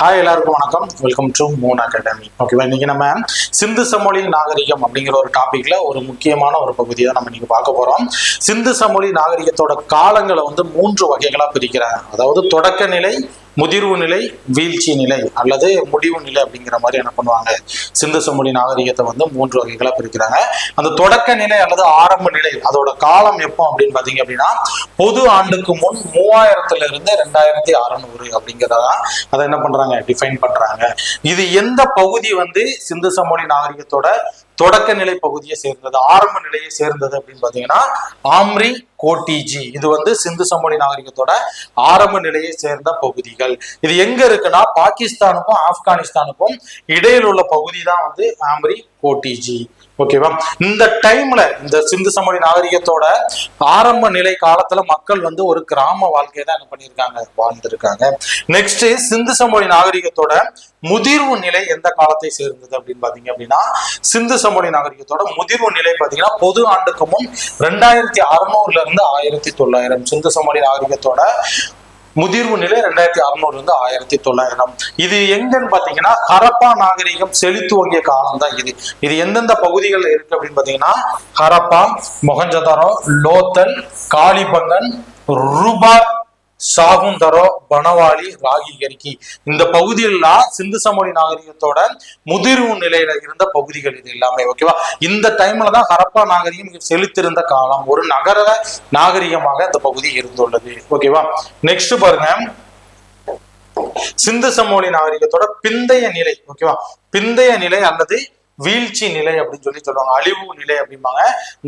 Hi எல்லாருக்கும் வணக்கம். Welcome to Moon academy ஓகேவா இன்னைக்கு நம்ம சிந்து சமொழி நாகரிகம் அப்படிங்கிற ஒரு டாபிக்ல ஒரு முக்கியமான ஒரு பகுதியை தான் நம்ம இன்னைக்கு பார்க்க போறோம். சிந்து சமொழி நாகரிகத்தோட காலங்களை வந்து மூன்று வகைகளா பிரிக்கிறாங்க. அதாவது தொடக்க நிலை முதிர்வு நிலை வீழ்ச்சி நிலை அல்லது முடிவு நிலை அப்படிங்கிற மாதிரி என்ன பண்ணுவாங்க? சிந்து சமொழி நாகரிகத்தை வந்து மூன்று வகைகளாக பிரிக்கிறாங்க. அந்த தொடக்க நிலை அல்லது ஆரம்ப நிலை அதோட காலம் எப்போ அப்படின்னு பார்த்தீங்க அப்படின்னா பொது ஆண்டுக்கு முன் மூவாயிரத்துல இருந்து ரெண்டாயிரத்தி அறநூறு அப்படிங்கிறதா அதை என்ன பண்றாங்க? டிஃபைன் பண்றாங்க. இது எந்த பகுதி வந்து சிந்து சமொழி நாகரிகத்தோட தொடக்க நிலை பகுதியை சேர்ந்தது ஆரம்ப நிலையை சேர்ந்தது அப்படின்னு பாத்தீங்கன்னா ஆம்ரி கோட்டிஜி. இது வந்து சிந்து சமொழி நாகரிகத்தோட ஆரம்ப நிலையை சேர்ந்த பகுதிகள். இது எங்க இருக்குன்னா பாகிஸ்தானுக்கும் ஆப்கானிஸ்தானுக்கும் இடையில் உள்ள பகுதி தான் வந்து ஆம்ரி கோட்டிஜி ஓகேவா இந்த டைம்ல இந்த சிந்து சமொழி நாகரிகத்தோட ஆரம்ப நிலை காலத்துல மக்கள் வந்து ஒரு கிராம வாழ்க்கையை தான் என்ன பண்ணியிருக்காங்க? வாழ்ந்திருக்காங்க. நெக்ஸ்ட் சிந்து சமொழி நாகரிகத்தோட முதிர்வு நிலை எந்த காலத்தை சேர்ந்தது அப்படின்னு பாத்தீங்க அப்படின்னா சிந்து சமொழி நாகரிகத்தோட முதிர்வு நிலை பாத்தீங்கன்னா பொது ஆண்டுக்கு முன் ரெண்டாயிரத்தி அறுநூறுல இருந்து ஆயிரத்தி தொள்ளாயிரம். சிந்து சமொழி நாகரிகத்தோட முதிர்வு நிலை ரெண்டாயிரத்தி அறுநூறுல இருந்து ஆயிரத்தி தொள்ளாயிரம். இது எங்கன்னு பாத்தீங்கன்னா ஹரப்பா நாகரிகம் செழித்துவங்கிய காலம் தான் இது. இது எந்தெந்த பகுதிகளில் இருக்கு அப்படின்னு பாத்தீங்கன்னா ஹரப்பா மொகஞ்சதாரோ லோத்தல் காளிபங்கன் ரூபா சாகுந்தரோ பனவாளி ராகி கரிக்கி இந்த பகுதியெல்லாம் சிந்து சமொழி நாகரிகத்தோட முதிர்வு நிலையில இருந்த பகுதிகள் இது எல்லாமே ஓகேவா இந்த டைம்ல தான் ஹரப்பா நாகரிகம் செலுத்திருந்த காலம். ஒரு நகர நாகரிகமாக இந்த பகுதி இருந்துள்ளது ஓகேவா நெக்ஸ்ட் பாருங்க. சிந்து சமோலி நாகரிகத்தோட பிந்தைய நிலை ஓகேவா பிந்தைய நிலை அல்லது வீழ்ச்சி நிலை அப்படின்னு சொல்லி சொல்லுவாங்க. அழிவு நிலை அப்படிம்பாங்க.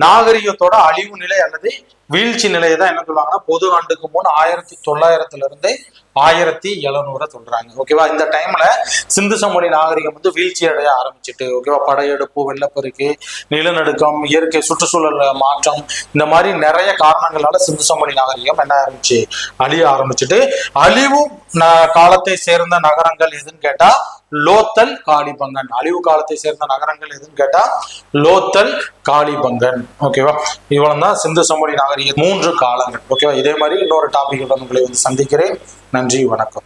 நாகரிகத்தோட அழிவு நிலை அல்லது வீழ்ச்சி நிலையை தான் என்ன சொல்லுவாங்கன்னா பொது ஆண்டுக்கு முன் ஆயிரத்தி தொள்ளாயிரத்துல இருந்து ஆயிரத்தி எழுநூற சொல்றாங்க. ஓகேவா? இந்த டைம்ல சிந்து சமொழி நாகரிகம் வந்து வீழ்ச்சி அடைய ஆரம்பிச்சுட்டு ஓகேவா? படையெடுப்பு வெள்ளப்பெருக்கு நிலநடுக்கம் இயற்கை சுற்றுச்சூழல் மாற்றம் இந்த மாதிரி நிறைய காரணங்களால சிந்து சமொழி நாகரிகம் என்ன ஆரம்பிச்சு? அழிய ஆரம்பிச்சுட்டு அழிவு ந- காலத்தை சேர்ந்த நகரங்கள் எதுன்னு கேட்டா லோத்தல் காளிபங்கன் அழிவு காலத்தை சேர்ந்த நகரங்கள் எதுன்னு கேட்டா லோத்தல் காளிபங்கன் ஓகேவா இவ்வளவு தான் சிந்து சமொழி நாகரிக மூன்று காலங்கள் ஓகேவா இதே மாதிரி இன்னொரு டாபிக் உங்களை வந்து சந்திக்கிறேன். நன்றி வணக்கம்.